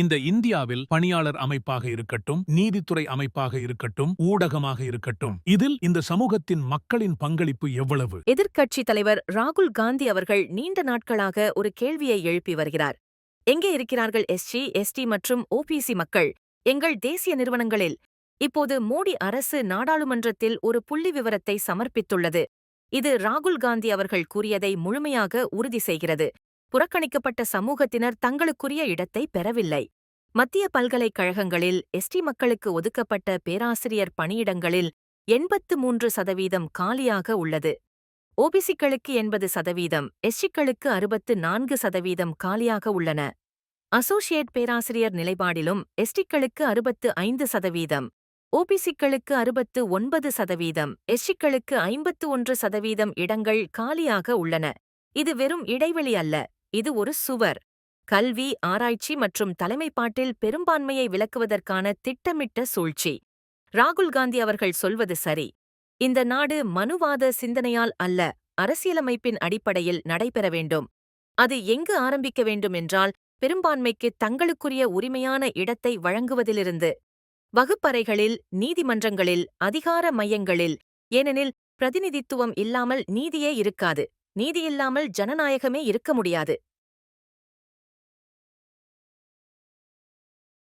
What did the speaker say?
இந்த இந்தியாவில் பணியாளர் அமைப்பாக இருக்கட்டும் நீதித்துறை அமைப்பாக இருக்கட்டும் ஊடகமாக இருக்கட்டும் இதில் இந்த சமூகத்தின் மக்களின் பங்களிப்பு எவ்வளவு? எதிர்க்கட்சி தலைவர் ராகுல் காந்தி அவர்கள் நீண்ட நாட்களாக ஒரு கேள்வியை எழுப்பி வருகிறார். எங்கே இருக்கிறார்கள் எஸ்சி எஸ்டி மற்றும் ஓபிசி மக்கள்? எங்கள் தேசிய நிறுவனங்களில். இப்போது மோடி அரசு நாடாளுமன்றத்தில் ஒரு புள்ளி விவரத்தை சமர்ப்பித்துள்ளது. இது ராகுல் காந்தி அவர்கள் கூறியதை முழுமையாக உறுதி செய்கிறது. புறக்கணிக்கப்பட்ட சமூகத்தினர் தங்களுக்குரிய இடத்தை பெறவில்லை. மத்திய பல்கலைக்கழகங்களில் எஸ்டி மக்களுக்கு ஒதுக்கப்பட்ட பேராசிரியர் பணியிடங்களில் எண்பத்து மூன்று சதவீதம் காலியாக உள்ளது. ஓபிசிக்களுக்கு எண்பது சதவீதம் எஸ்சிக்களுக்கு அறுபத்து நான்கு சதவீதம் காலியாக உள்ளன. அசோசியேட் பேராசிரியர் நிலைப்பாடிலும் எஸ்டிக்களுக்கு அறுபத்து ஐந்து சதவீதம் ஓபிசிக்களுக்கு அறுபத்து ஒன்பது சதவீதம் எஸ்சிக்களுக்கு ஐம்பத்து ஒன்று சதவீதம் இடங்கள் காலியாக உள்ளன. இது வெறும் இடைவெளி அல்ல. இது ஒரு சுவர். கல்வி ஆராய்ச்சி மற்றும் தலைமைப்பாட்டில் பெரும்பான்மையை விளக்குவதற்கான திட்டமிட்ட சூழ்ச்சி. ராகுல் காந்தி அவர்கள் சொல்வது சரி. இந்த நாடு மனுவாத சிந்தனையால் அல்ல அரசியலமைப்பின் அடிப்படையில் நடைபெற வேண்டும். அது எங்கு ஆரம்பிக்க வேண்டும் என்றால் பெரும்பான்மைக்கு தங்களுக்குரிய உரிமையான இடத்தை வழங்குவதிலிருந்து. வகுப்பறைகளில் நீதிமன்றங்களில் அதிகார மையங்களில் ஏனெனில் பிரதிநிதித்துவம் இல்லாமல் நீதியே இருக்காது. நீதியில்லாமல் ஜனநாயகமே இருக்க முடியாது.